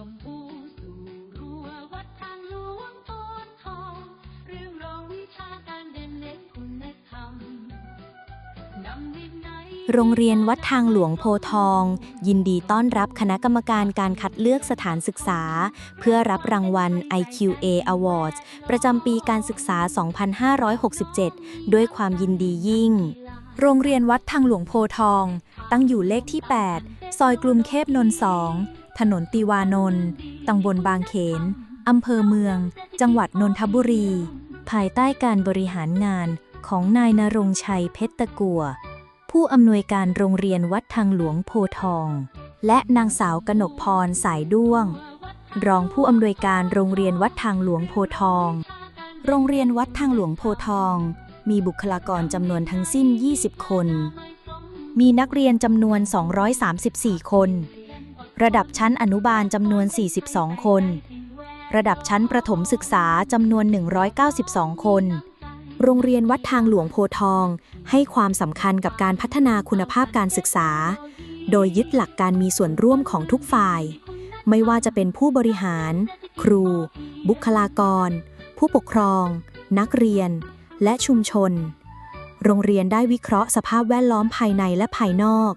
ชมพูสู่รั้ววัดทางหลวงโพนทอง เรื่องรองวิชาการเด่นเน้นคุณธรรมนำวินัยโรงเรียนวัดทางหลวงโพทอง ยินดีต้อนรับคณะกรรมการการคัดเลือกสถานศึกษา เพื่อรับรางวัล IQA Awards ประจำปีการศึกษา 2567 ด้วยความยินดียิ่ง โรงเรียนวัดทางหลวงโพทอง ตั้งอยู่เลขที่ 8 ซอยกรุงเทพนนท์2 ถนนติวานนท์ตำบลบางเขน อำเภอเมือง จังหวัดนนทบุรี ภายใต้การบริหารงานของนายนรงชัยเพชรตะกัว ผู้อำนวยการโรงเรียนวัดทางหลวงโพทอง และนางสาวกนกพรสายด้วง รองผู้อำนวยการโรงเรียนวัดทางหลวงโพทอง โรงเรียนวัดทางหลวงโพทอง มีบุคลากรจำนวนทั้งสิ้น 20 คน มีนักเรียนจำนวน 234 คน ระดับชั้นอนุบาลจำนวน 42 คน ระดับชั้นประถมศึกษาจำนวน 192 คน โรงเรียนวัดทางหลวงโพทอง ให้ความสำคัญกับการพัฒนาคุณภาพการศึกษา โดยยึดหลักการมีส่วนร่วมของทุกฝ่าย ไม่ว่าจะเป็นผู้บริหาร ครู บุคลากร ผู้ปกครอง นักเรียน และชุมชน โรงเรียนได้วิเคราะห์สภาพแวดล้อมภายในและภายนอก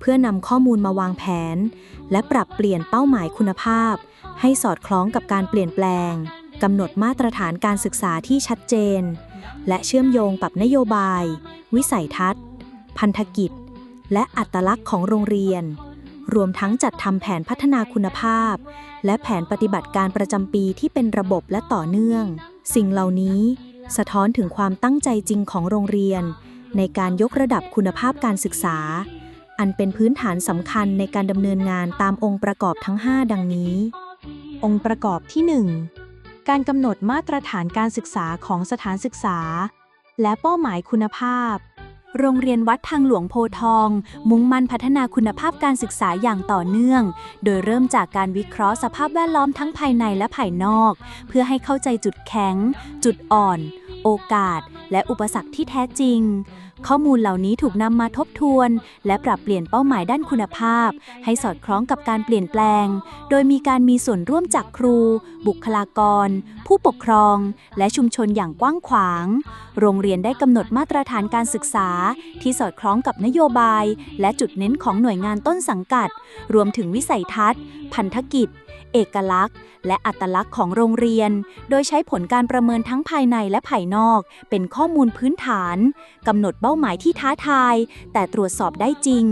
เพื่อนำข้อมูลมาวางแผน และปรับเปลี่ยนเป้าหมายคุณภาพ ให้สอดคล้องกับการเปลี่ยนแปลงกำหนดมาตรฐานการศึกษาที่ชัดเจน และเชื่อมโยงกับนโยบาย วิสัยทัศน์ พันธกิจ และอัตลักษณ์ของโรงเรียน รวมทั้งจัดทำแผนพัฒนาคุณภาพ และแผนปฏิบัติการประจำปีที่เป็นระบบและต่อเนื่อง สิ่งเหล่านี้ สะท้อนถึงความตั้งใจจริงของโรงเรียน ในการยกระดับคุณภาพการศึกษา อันเป็นพื้นฐานสำคัญในการดำเนินงานตามองค์ประกอบทั้ง 5 ดังนี้ องค์ประกอบที่ 1 การกำหนดมาตรฐานการศึกษาของสถานศึกษา และเป้าหมายคุณภาพ โรงเรียนวัดทางหลวงโพทอง มุ่งมั่นพัฒนาคุณภาพการศึกษาอย่างต่อเนื่อง โดยเริ่มจากการวิเคราะห์สภาพแวดล้อมทั้งภายในและภายนอก เพื่อให้เข้าใจจุดแข็ง จุดอ่อน โอกาส และอุปสรรคที่แท้จริง ข้อมูลเหล่านี้ถูกนำมาทบทวน และปรับเปลี่ยนเป้าหมายด้านคุณภาพ ให้สอดคล้องกับการเปลี่ยนแปลง โดยมีการมีส่วนร่วมจากครู บุคลากร ผู้ปกครอง และชุมชนอย่างกว้างขวาง โรงเรียนได้กำหนดมาตรฐานการศึกษา ที่สอดคล้องกับนโยบาย และจุดเน้นของหน่วยงานต้นสังกัด รวมถึงวิสัยทัศน์ พันธกิจ เอกลักษณ์ และอัตลักษณ์ของโรงเรียน โดยใช้ผลการประเมินทั้งภายในและภายนอก เป็นข้อมูลพื้นฐานกำหนดเป้าหมายที่ท้าทาย แต่ตรวจสอบได้จริง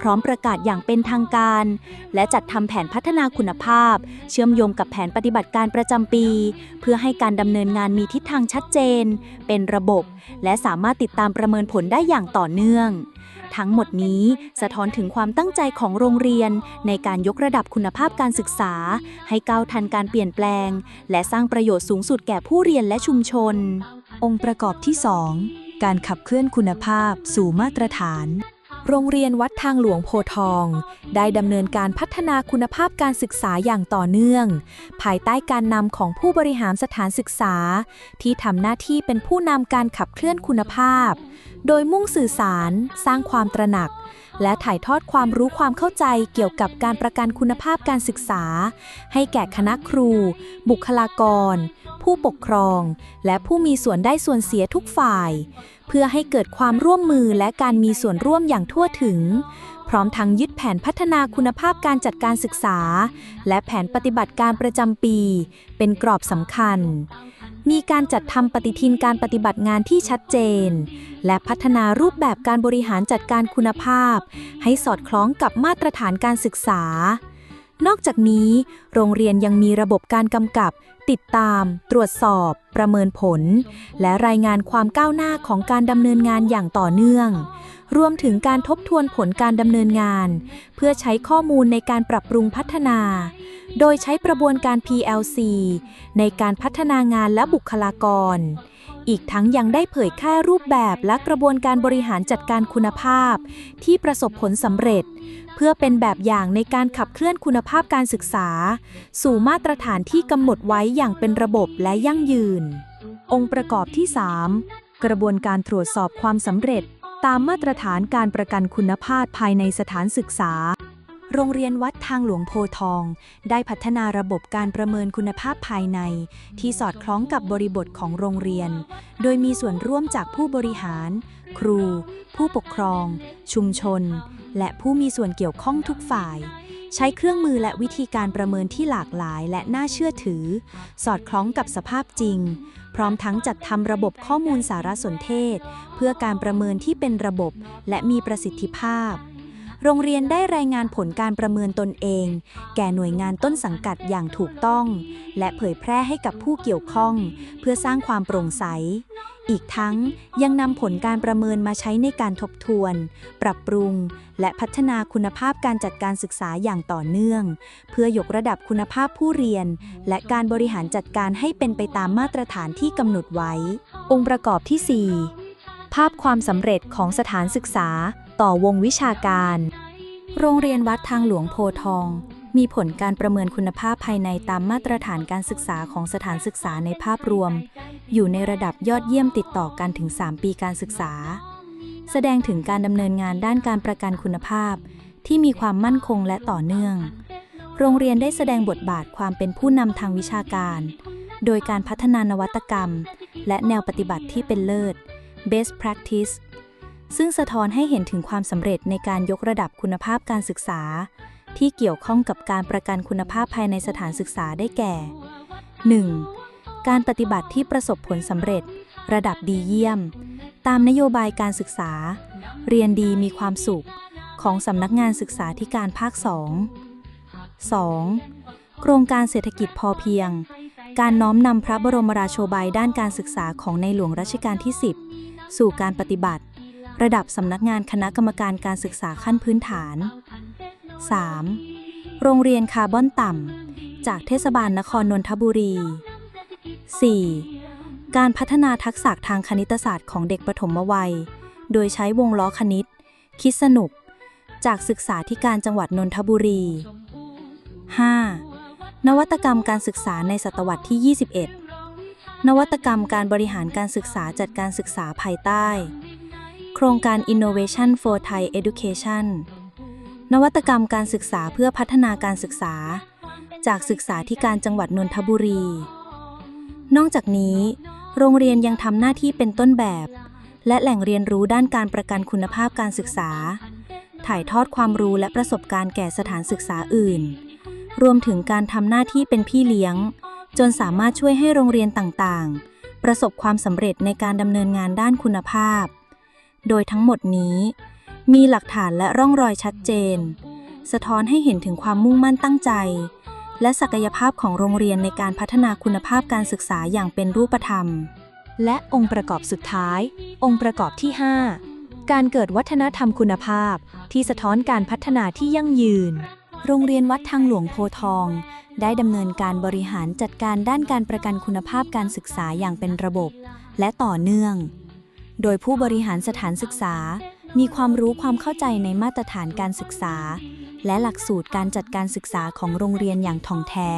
พร้อมประกาศอย่างเป็นทางการ และจัดทำแผนพัฒนาคุณภาพ เชื่อมโยงกับแผนปฏิบัติการประจำปี เพื่อให้การดำเนินงานมีทิศทางชัดเจน เป็นระบบ และสามารถติดตามประเมินผลได้อย่างต่อเนื่อง ทั้งหมดนี้สะท้อนถึงความตั้งใจของโรงเรียน ในการยกระดับคุณภาพการศึกษา ให้ก้าวทันการเปลี่ยนแปลง และสร้างประโยชน์สูงสุดแก่ผู้เรียนและชุมชน องค์ประกอบที่ 2 การขับเคลื่อนคุณภาพสู่มาตรฐาน โรงเรียนวัดทางหลวงโพทอง ได้ดำเนินการพัฒนาคุณภาพการศึกษาอย่างต่อเนื่อง ภายใต้การนำของผู้บริหารสถานศึกษา ที่ทำหน้าที่เป็นผู้นำการขับเคลื่อนคุณภาพ โดยมุ่งสื่อสาร สร้างความตระหนัก และถ่ายทอดความรู้ความเข้าใจเกี่ยวกับการประกันคุณภาพการศึกษา ให้แก่คณะครู บุคลากร ผู้ปกครอง และผู้มีส่วนได้ส่วนเสียทุกฝ่าย เพื่อให้เกิดความร่วมมือและการมีส่วนร่วมอย่างทั่วถึง พร้อมทั้งยึดแผนพัฒนาคุณภาพการจัดการศึกษา และแผนปฏิบัติการประจำปี เป็นกรอบสำคัญ มีการจัดทำปฏิทินการปฏิบัติงานที่ชัดเจน และพัฒนารูปแบบการบริหารจัดการคุณภาพ ให้สอดคล้องกับมาตรฐานการศึกษา นอกจากนี้ โรงเรียนยังมีระบบการกำกับ ติดตาม ตรวจสอบ ประเมินผล และรายงานความก้าวหน้าของการดำเนินงานอย่างต่อเนื่อง รวมถึงการทบทวนผลการดำเนินงาน เพื่อใช้ข้อมูลในการปรับปรุงพัฒนา โดยใช้กระบวนการ PLC ในการพัฒนางานและบุคลากร อีกทั้งยังได้เผยแพร่รูปแบบและกระบวนการบริหารจัดการคุณภาพ ที่ประสบผลสำเร็จ เพื่อเป็นแบบอย่างในการขับเคลื่อนคุณภาพการศึกษา สู่มาตรฐานที่กำหนดไว้อย่างเป็นระบบและยั่งยืน องค์ประกอบที่ 3 กระบวนการตรวจสอบความสำเร็จ ตามมาตรฐานการประกันคุณภาพภายในสถานศึกษา โรงเรียนวัดทางหลวงโพทอง ได้พัฒนาระบบการประเมินคุณภาพภายใน ที่สอดคล้องกับบริบทของโรงเรียน โดยมีส่วนร่วมจากผู้บริหาร ครู ผู้ปกครอง ชุมชน และผู้มีส่วนเกี่ยวข้องทุกฝ่าย ใช้เครื่องมือและวิธีการประเมินที่หลากหลายและน่าเชื่อถือ สอดคล้องกับสภาพจริง พร้อมทั้งจัดทำระบบข้อมูลสารสนเทศ เพื่อการประเมินที่เป็นระบบและมีประสิทธิภาพ โรงเรียนได้รายงานผลการประเมินตนเอง แก่หน่วยงานต้นสังกัดอย่างถูกต้อง และเผยแพร่ให้กับผู้เกี่ยวข้อง เพื่อสร้างความโปร่งใส อีกทั้งยังนำผลการประเมินมาใช้ในการทบทวน ปรับปรุง และพัฒนาคุณภาพการจัดการศึกษาอย่างต่อเนื่อง เพื่อยกระดับคุณภาพผู้เรียน และการบริหารจัดการให้เป็นไปตามมาตรฐานที่กำหนดไว้ องค์ประกอบที่ 4 ภาพความสำเร็จของสถานศึกษา ต่อวงวิชาการ โรงเรียนวัดทางหลวงโพทอง มีผลการประเมินคุณภาพภายในตามมาตรฐานการศึกษาของสถานศึกษาในภาพรวม อยู่ในระดับยอดเยี่ยมติดต่อกันถึง 3 ปีการศึกษา แสดงถึงการดำเนินงานด้านการประกันคุณภาพ ที่มีความมั่นคงและต่อเนื่อง โรงเรียนได้แสดงบทบาทความเป็นผู้นำทางวิชาการ โดยการพัฒนานวัตกรรม และแนวปฏิบัติที่เป็นเลิศ best practice ซึ่งสะท้อนให้เห็นถึงความสำเร็จในการยกระดับคุณภาพการศึกษา ที่เกี่ยวข้องกับการประกันคุณภาพภายในสถานศึกษาได้แก่ 1. การปฏิบัติที่ประสบผลสำเร็จ ระดับดีเยี่ยม ตามนโยบายการศึกษา เรียนดีมีความสุข ของสำนักงานศึกษาธิการภาค 2 2. โครงการเศรษฐกิจพอเพียง การน้อมนำพระบรมราโชบายด้านการศึกษาของในหลวงรัชกาลที่ 10 สู่การปฏิบัติ ระดับสำนักงานคณะกรรมการการศึกษาขั้นพื้นฐาน 3. โรงเรียนคาร์บอนต่ำ จากเทศบาลนครนนทบุรี 4. การพัฒนาทักษะทางคณิตศาสตร์ของเด็กปฐมวัย โดยใช้วงล้อคณิต คิดสนุก จากศึกษาธิการจังหวัดนนทบุรี 5. นวัตกรรมการศึกษาในศตวรรษที่ 21 นวัตกรรมการบริหารการศึกษาจัดการศึกษาภายใต้ โครงการ Innovation for Thai Education นวัตกรรมการศึกษาเพื่อพัฒนาการศึกษา จากศึกษาธิการจังหวัดนนทบุรี นอกจากนี้ โรงเรียนยังทำหน้าที่เป็นต้นแบบ และแหล่งเรียนรู้ด้านการประกันคุณภาพการศึกษา ถ่ายทอดความรู้และประสบการณ์แก่สถานศึกษาอื่น รวมถึงการทำหน้าที่เป็นพี่เลี้ยง จนสามารถช่วยให้โรงเรียนต่างๆ ประสบความสำเร็จในการดำเนินงานด้านคุณภาพ โดยทั้งหมดนี้ มีหลักฐานและร่องรอยชัดเจน สะท้อนให้เห็นถึงความมุ่งมั่นตั้งใจ และศักยภาพของโรงเรียนในการพัฒนาคุณภาพการศึกษาอย่างเป็นรูปธรรม และองค์ประกอบสุดท้าย องค์ประกอบที่ 5 การเกิดวัฒนธรรมคุณภาพ ที่สะท้อนการพัฒนาที่ยั่งยืน โรงเรียนวัดทางหลวงโพทอง ได้ดำเนินการบริหารจัดการด้านการประกันคุณภาพการศึกษาอย่างเป็นระบบ และต่อเนื่อง โดยผู้บริหารสถานศึกษา มีความรู้ความเข้าใจในมาตรฐานการศึกษา และหลักสูตรการจัดการศึกษาของโรงเรียนอย่างท่องแท้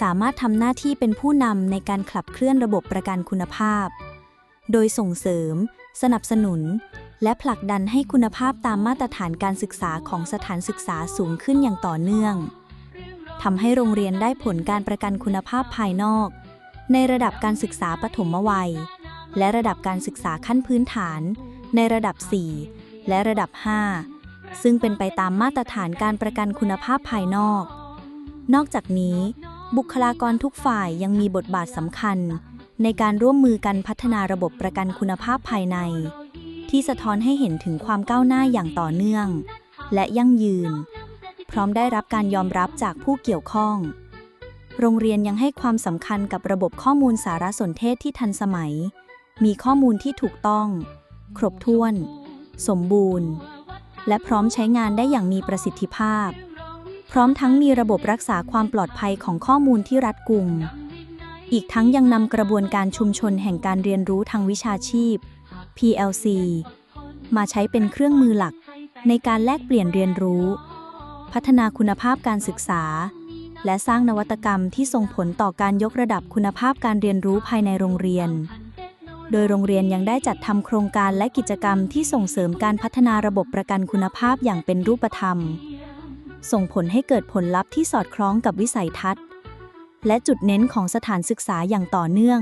สามารถทำหน้าที่เป็นผู้นำในการขับเคลื่อนระบบประกันคุณภาพ โดยส่งเสริม สนับสนุน และผลักดันให้คุณภาพตามมาตรฐานการศึกษาของสถานศึกษาสูงขึ้นอย่างต่อเนื่องทำให้โรงเรียนได้ผลการประกันคุณภาพภายนอก ในระดับการศึกษาปฐมวัย และระดับการศึกษาขั้นพื้นฐาน ในระดับ 4 และระดับ 5 ซึ่งเป็นไปตามมาตรฐานการประกันคุณภาพภายนอก นอกจากนี้ บุคลากรทุกฝ่ายยังมีบทบาทสำคัญ ในการร่วมมือกันพัฒนาระบบประกันคุณภาพภายใน ที่สะท้อนให้เห็นถึงความก้าวหน้าอย่างต่อเนื่อง และยั่งยืน พร้อมได้รับการยอมรับจากผู้เกี่ยวข้องโรงเรียนยังให้ความสำคัญกับระบบข้อมูลสารสนเทศที่ทันสมัย มีข้อมูลที่ถูกต้อง ครบถ้วน สมบูรณ์ และพร้อมใช้งานได้อย่างมีประสิทธิภาพ พร้อมทั้งมีระบบรักษาความปลอดภัยของข้อมูลที่รัดกุม อีกทั้งยังนำกระบวนการชุมชนแห่งการเรียนรู้ทางวิชาชีพ PLC มาใช้เป็นเครื่องมือหลักในการแลกเปลี่ยนเรียนรู้ พัฒนาคุณภาพการศึกษา และสร้างนวัตกรรมที่ส่งผลต่อการยกระดับคุณภาพการเรียนรู้ภายในโรงเรียน โดยโรงเรียนยังได้จัดทำโครงการและกิจกรรมที่ส่งเสริมการพัฒนาระบบประกันคุณภาพอย่างเป็นรูปธรรม ส่งผลให้เกิดผลลัพธ์ที่สอดคล้องกับวิสัยทัศน์ และจุดเน้นของสถานศึกษาอย่างต่อเนื่อง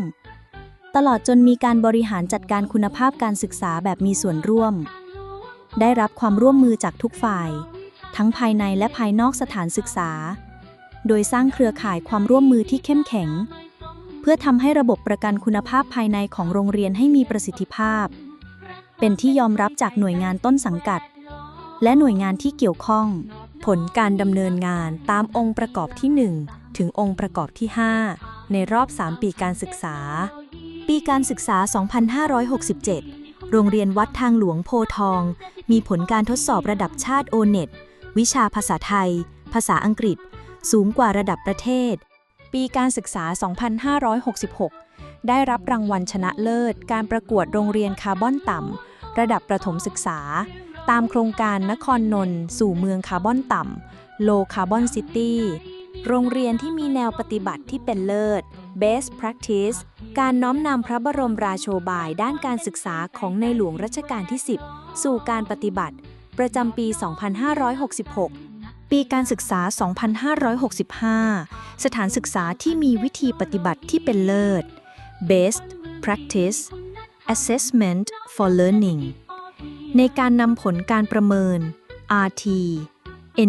ตลอดจนมีการบริหารจัดการคุณภาพการศึกษาแบบมีส่วนร่วม ได้รับความร่วมมือจากทุกฝ่าย ทั้งภายในและภายนอกสถานศึกษา โดยสร้างเครือข่ายความร่วมมือที่เข้มแข็ง เพื่อทำให้ระบบประกันคุณภาพภายในของโรงเรียนให้มีประสิทธิภาพ เป็นที่ยอมรับจากหน่วยงานต้นสังกัด และหน่วยงานที่เกี่ยวข้อง ผลการดำเนินงานตามองค์ประกอบที่ 1 ถึงองค์ประกอบที่ 5 ในรอบ 3 ปีการศึกษา ปีการศึกษา 2567 โรงเรียนวัดทางหลวงโพทอง มีผลการทดสอบระดับชาติโอเน็ตวิชาภาษาไทย ภาษาอังกฤษ สูงกว่าระดับประเทศ ปีการศึกษา 2566 ได้รับรางวัลชนะเลิศ การประกวดโรงเรียนคาร์บอนต่ำ ระดับประถมศึกษา ตามโครงการนครนนท์สู่เมืองคาร์บอนต่ำ Low Carbon City โรงเรียนที่มีแนวปฏิบัติที่เป็นเลิศ Best Practice การน้อมนำพระบรมราโชบายด้านการศึกษาของในหลวงรัชกาลที่ 10 สู่การปฏิบัติ ประจำปี 2566 ปีการศึกษา 2565 สถานศึกษาที่มีวิธีปฏิบัติที่เป็นเลิศ Best Practice Assessment for Learning ในการนำผลการประเมิน RT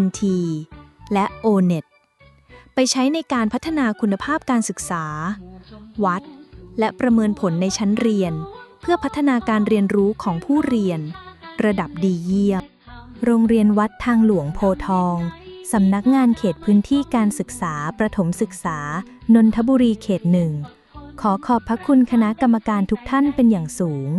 NT และ ONET ไปใช้ในการพัฒนาคุณภาพการศึกษา วัด และประเมินผลในชั้นเรียน เพื่อพัฒนาการเรียนรู้ของผู้เรียน ระดับดีเยี่ยม โรงเรียนวัดทางหลวงโพทอง สำนักงานเขตพื้นที่การศึกษาประถมศึกษา นนทบุรีเขตหนึ่ง ขอขอบพระคุณคณะกรรมการทุกท่านเป็นอย่างสูง